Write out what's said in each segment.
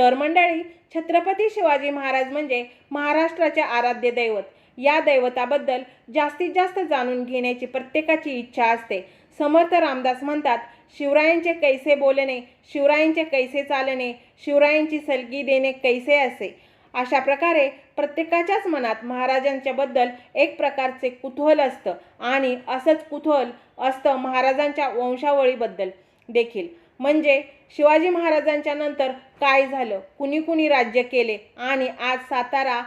तर मंडळी छत्रपती शिवाजी महाराज म्हणजे महाराष्ट्राचे आराध्य दैवत. या दैवताबद्दल जास्तीत जास्त जाणून घेण्याची प्रत्येकाची इच्छा असते. समर्थ रामदास म्हणतात शिवरायांचे कैसे बोलणे शिवरायांचे कैसे चालणे शिवरायांची सलगी देणे कैसे असे? अशा प्रकारे प्रत्येकाच्याच मनात महाराजांच्याबद्दल एक प्रकारचे कुतूहल असतं आणि असंच कुतूहल असतं महाराजांच्या वंशावळीबद्दल देखील. म्हणजे शिवाजी महाराजांच्या नंतर काय झालं? कुणी कुणी राज्य केले? आणि आज सातारा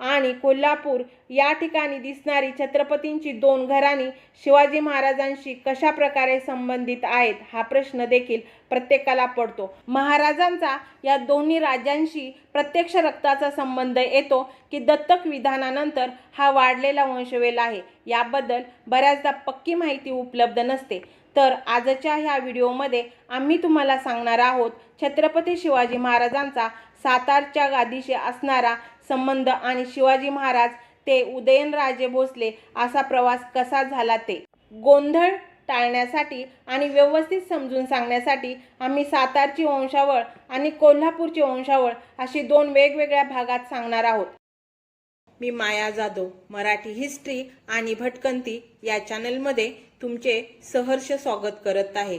आणि कोल्हापूर या ठिकाणी दिसणारी छत्रपतींची दोन घराणी शिवाजी महाराजांशी कशा प्रकारे संबंधित आहेत? हा प्रश्न देखील प्रत्येकाला पडतो. महाराजांचा या दोन्ही राज्यांशी प्रत्यक्ष रक्ताचा संबंध येतो की दत्तक विधानानंतर हा वाढलेला वंशवेल आहे. याबद्दल बऱ्याचदा पक्की माहिती उपलब्ध नसते. तर आजच्या ह्या व्हिडिओमध्ये आम्ही तुम्हाला सांगणार आहोत छत्रपती शिवाजी महाराजांचा सातारच्या गादीशी असणारा संबंध आणि शिवाजी महाराज ते उदयनराजे भोसले असा प्रवास कसा झाला ते. गोंधळ टाळण्यासाठी आणि व्यवस्थित समजून सांगण्यासाठी आम्ही सातारची वंशावळ आणि कोल्हापूरची वंशावळ अशी दोन वेगवेगळ्या भागात सांगणार आहोत. मी माया जाधव मराठी हिस्ट्री आणि भटकंती या चॅनलमध्ये तुमचे सहर्ष स्वागत करत आहे.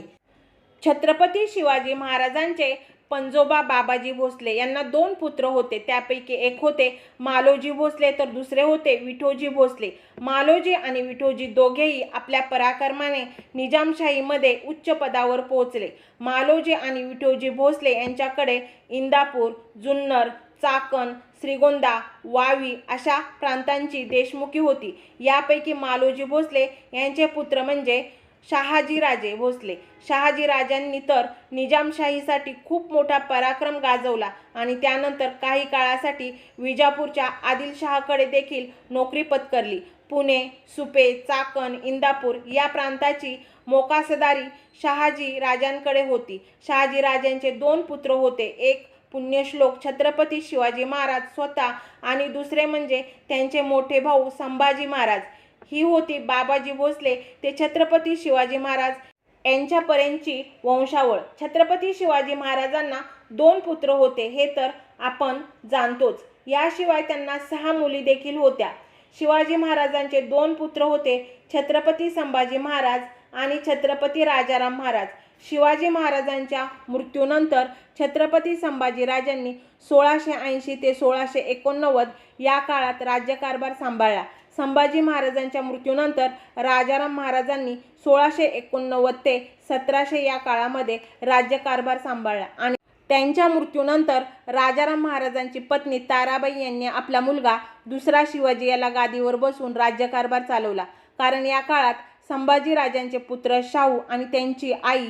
छत्रपती शिवाजी महाराजांचे पंजोबा बाबाजी भोसले यांना दोन पुत्र होते. त्यापैकी एक होते मालोजी भोसले तर दुसरे होते विठोजी भोसले. मालोजी आणि विठोजी दोघेही आपल्या पराक्रमाने निजामशाहीमध्ये उच्च पदावर पोहोचले. मालोजी आणि विठोजी भोसले यांच्याकडे इंदापूर जुन्नर चाकण श्रीगोंदा वावी अशा प्रांतांची देशमुखी होती. यापैकी मालोजी भोसले यांचे पुत्र म्हणजे शहाजीराजे भोसले. शहाजीराजांनी तर निजामशाहीसाठी खूप मोठा पराक्रम गाजवला आणि त्यानंतर काही काळासाठी विजापूरच्या आदिलशहाकडे देखील नोकरी पत्करली. पुणे सुपे चाकण इंदापूर या प्रांताची मोकासदारी शहाजी राजांकडे होती. शहाजी राजांचे दोन पुत्र होते. एक पुण्यश्लोक छत्रपती शिवाजी महाराज स्वतः आणि दुसरे म्हणजे त्यांचे मोठे भाऊ संभाजी महाराज. ही होती बाबाजी भोसले ते छत्रपती शिवाजी महाराज यांच्यापर्यंतची वंशावळ. छत्रपती शिवाजी महाराजांना दोन पुत्र होते हे तर आपण जाणतोच. याशिवाय त्यांना सहा मुली देखील होत्या. शिवाजी महाराजांचे दोन पुत्र होते छत्रपती संभाजी महाराज आणि छत्रपती राजाराम महाराज. शिवाजी महाराजांच्या मृत्यूनंतर छत्रपती संभाजीराजांनी सोळाशे ऐंशी ते सोळाशे एकोणनव्वद या काळात राज्यकारभार सांभाळला. संभाजी महाराजांच्या मृत्यूनंतर राजाराम महाराजांनी सोळाशे एकोणनव्वद ते सतराशे या काळामध्ये राज्यकारभार सांभाळला आणि त्यांच्या मृत्यूनंतर राजाराम महाराजांची पत्नी ताराबाई यांनी आपला मुलगा दुसरा शिवाजी याला गादीवर बसून राज्यकारभार चालवला. कारण या काळात संभाजी राजांचे पुत्र शाहू आणि त्यांची आई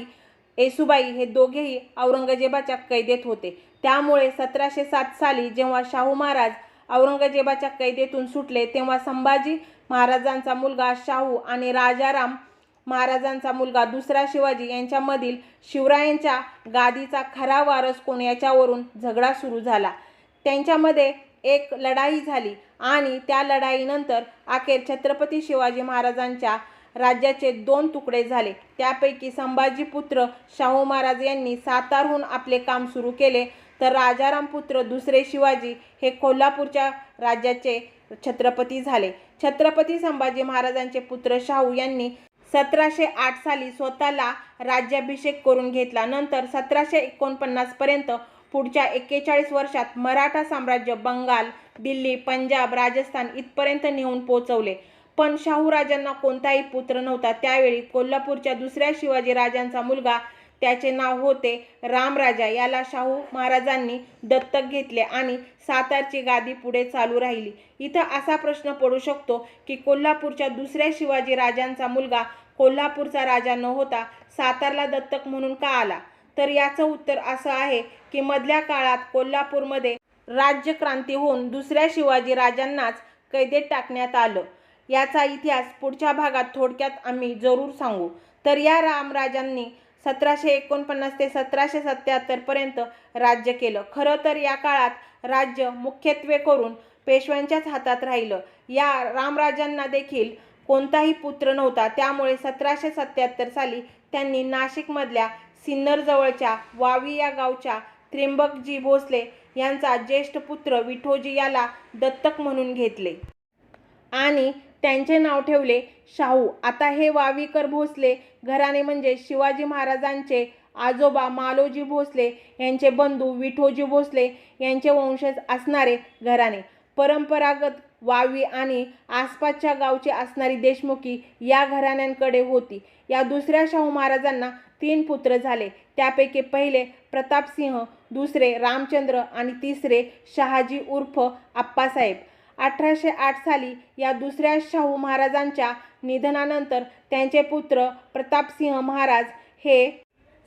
येसुबाई हे दोघेही औरंगजेबाच्या कैदेत होते. त्यामुळे सतराशे सात साली जेव्हा शाहू महाराज औरंगजेबाच्या कैदेतून सुटले तेव्हा संभाजी महाराजांचा मुलगा शाहू आणि राजाराम महाराजांचा मुलगा दुसरा शिवाजी यांच्यामधील शिवरायांच्या गादीचा खरा वारस कोण याच्यावरून झगडा सुरू झाला. त्यांच्यामध्ये एक लढाई झाली आणि त्या लढाईनंतर अखेर छत्रपती शिवाजी महाराजांच्या राज्याचे दोन तुकडे झाले. त्यापैकी संभाजी पुत्र शाहू महाराज यांनी सातारहून आपले काम सुरू केले. तर राजाराम पुत्र दुसरे शिवाजी हे कोल्हापूरच्या राज्याचे छत्रपती झाले. छत्रपती संभाजी महाराजांचे पुत्र शाहू यांनी सतराशे आठ साली स्वतःला राज्याभिषेक करून घेतला. नंतर सतराशे एकोणपन्नासपर्यंत पुढच्या एक्केचाळीस वर्षात मराठा साम्राज्य बंगाल दिल्ली पंजाब राजस्थान इथपर्यंत नेऊन पोचवले पण शाहूराजांना कोणताही पुत्र नव्हता. त्यावेळी कोल्हापूरच्या दुसऱ्या शिवाजी राजांचा मुलगा त्याचे नाव होते रामराजा. याला शाहू महाराजांनी दत्तक घेतले आणि सातारची गादी पुढे चालू राहिली. इथं असा प्रश्न पडू शकतो की कोल्हापूरच्या दुसऱ्या शिवाजी राजांचा मुलगा कोल्हापूरचा राजा न होता सातारला दत्तक म्हणून का आला? तर याचं उत्तर असं आहे की मधल्या काळात कोल्हापूरमध्ये राज्यक्रांती होऊन दुसऱ्या शिवाजी राजांनाच कैदेत टाकण्यात आलं. याचा इतिहास पुढच्या भागात थोडक्यात आम्ही जरूर सांगू. तर या रामराजांनी सतराशे एकोणपन्नास ते सतराशे सत्याहत्तरपर्यंत राज्य केलं. खरं तर या काळात राज्य मुख्यत्वे करून पेशव्यांच्याच हातात राहिलं. या रामराजांना देखील कोणताही पुत्र नव्हता. त्यामुळे सतराशे सत्याहत्तर साली त्यांनी नाशिकमधल्या सिन्नरजवळच्या वावी या गावच्या त्र्यंबकजी भोसले यांचा ज्येष्ठ पुत्र विठोजी याला दत्तक म्हणून घेतले. आणि त्यांचे नाव ठेवले. शाहू आता हे वावीकर भोसले घराणे म्हणजे शिवाजी महाराजांचे आजोबा मालोजी भोसले यांचे बंधू विठोजी भोसले यांचे वंशज असणारे घराणे. परंपरागत वावी आणि आसपासच्या गावची असणारी देशमुखी या घराण्यांकडे होती. या दुसऱ्या शाहू महाराजांना तीन पुत्र झाले. त्यापैकी पहिले प्रतापसिंह दुसरे रामचंद्र आणि तिसरे शहाजी उर्फ आप्पासाहेब. अठराशे आठ साली या दुसऱ्या शाहू महाराजांच्या निधनानंतर त्यांचे पुत्र प्रतापसिंह महाराज हे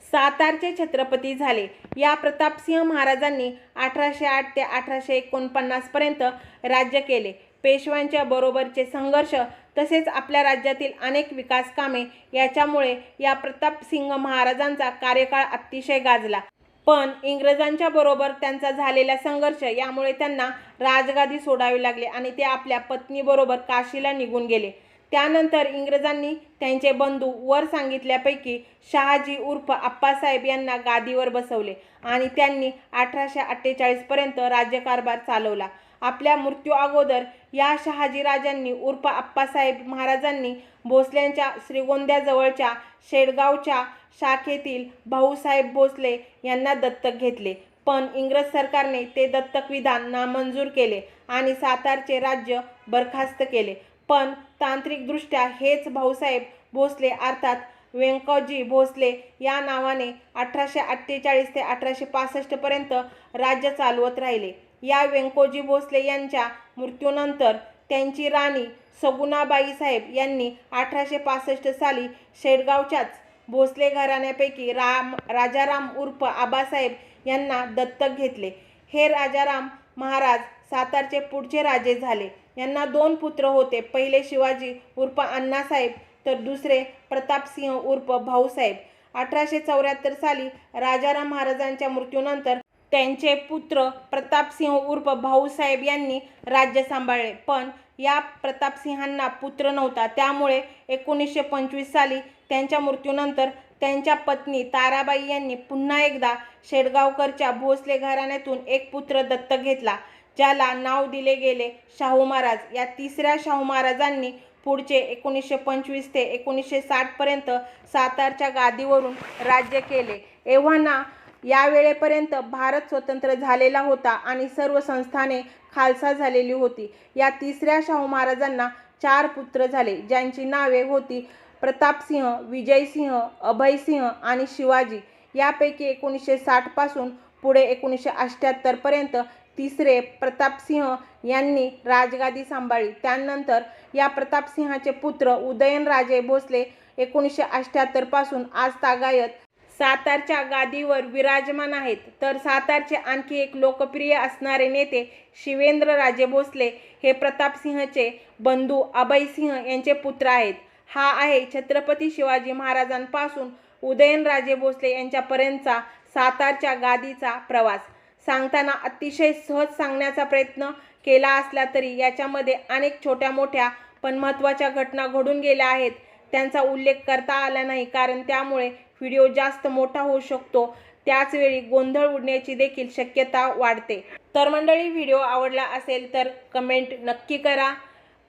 सातारचे छत्रपती झाले. या प्रतापसिंह महाराजांनी अठराशे आठ ते अठराशे एकोणपन्नासपर्यंत राज्य केले. पेशव्यांच्या बरोबरचे संघर्ष तसेच आपल्या राज्यातील अनेक विकास कामे याच्यामुळे या प्रतापसिंह महाराजांचा कार्यकाळ अतिशय गाजला. पण इंग्रजांच्या बरोबर त्यांचा झालेला संघर्ष यामुळे त्यांना राजगादी सोडावी लागली आणि ते आपल्या पत्नीबरोबर काशीला निघून गेले. त्यानंतर इंग्रजांनी त्यांचे बंधू वर सांगितल्यापैकी शहाजी उर्फ आप्पासाहेब यांना गादीवर बसवले आणि त्यांनी अठराशे अठ्ठेचाळीसपर्यंत राज्यकारभार चालवला. आपल्या मृत्यू अगोदर या शहाजी राजांनी उर्फ आप्पासाहेब महाराजांनी भोसल्यांच्या श्रीगोंद्याजवळच्या शेडगावच्या शाखेतील भाऊसाहेब भोसले यांना दत्तक घेतले. पण इंग्रज सरकारने ते दत्तक विधान नामंजूर केले आणि सातारचे राज्य बरखास्त केले. पण तांत्रिकदृष्ट्या हेच भाऊसाहेब भोसले अर्थात व्यंकजी भोसले या नावाने अठराशे अठ्ठेचाळीस ते अठराशे पासष्टपर्यंत राज्य चालवत राहिले. या व्यंकोजी भोसले यांच्या मृत्यूनंतर त्यांची राणी सगुणाबाई साहेब यांनी अठराशे पासष्ट साली शेडगावच्याच भोसले घराण्यापैकी राम राजाराम उर्फ आबासाहेब यांना दत्तक घेतले. हे राजाराम महाराज सातारचे पुढचे राजे झाले. यांना दोन पुत्र होते. पहिले शिवाजी उर्फ अण्णासाहेब तर दुसरे प्रतापसिंह उर्फ भाऊसाहेब. अठराशे चौऱ्याहत्तर साली राजाराम महाराजांच्या मृत्यूनंतर त्यांचे पुत्र प्रतापसिंह उर्फ भाऊसाहेब यांनी राज्य सांभाळले. पण या प्रतापसिंहांना पुत्र नव्हता. त्यामुळे एकोणीसशे पंचवीस साली त्यांच्या मृत्यूनंतर त्यांच्या पत्नी ताराबाई यांनी पुन्हा एकदा शेडगावकरच्या भोसले घराण्यातून एक पुत्र दत्तक घेतला ज्याला नाव दिले गेले शाहू महाराज. या तिसऱ्या शाहू महाराजांनी पुढचे एकोणीसशे पंचवीस ते एकोणीसशे साठपर्यंत सातारच्या गादीवरून राज्य केले. एव्हाना या वेळेपर्यंत भारत स्वतंत्र झालेला होता आणि सर्व संस्थाने खालसा झालेली होती. या तिसऱ्या शाहू महाराजांना चार पुत्र झाले ज्यांची नावे होती प्रतापसिंह विजयसिंह अभयसिंह आणि शिवाजी. यापैकी एकोणीसशे साठपासून पुढे एकोणीसशे अठ्ठ्याहत्तरपर्यंत तिसरे प्रतापसिंह यांनी राजगादी सांभाळली. त्यानंतर या प्रतापसिंहाचे पुत्र उदयनराजे भोसले एकोणीसशे अठ्ठ्याहत्तरपासून आज तागायत सातारच्या गादीवर विराजमान आहेत. तर सातारचे आणखी एक लोकप्रिय असणारे नेते शिवेंद्रराजे भोसले हे प्रतापसिंहचे बंधू अभयसिंह यांचे पुत्र आहेत. हा आहे छत्रपती शिवाजी महाराजांपासून उदयनराजे भोसले यांच्यापर्यंतचा सातारच्या गादीचा प्रवास. सांगताना अतिशय सहज सांगण्याचा प्रयत्न केला असला तरी याच्यामध्ये अनेक छोट्या मोठ्या पण महत्त्वाच्या घटना घडून गेल्या आहेत. त्यांचा उल्लेख करता आला नाही. कारण त्यामुळे व्हिडिओ जास्त मोठा होऊ शकतो. त्याचवेळी गोंधळ उडण्याची देखील शक्यता वाढते. तर मंडळी व्हिडिओ आवडला असेल तर कमेंट नक्की करा.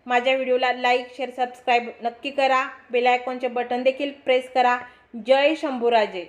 माझ्या व्हिडिओला लाईक शेअर सबस्क्राईब नक्की करा. बेलायकॉनचे बटन देखील प्रेस करा. जय शंभूराजे.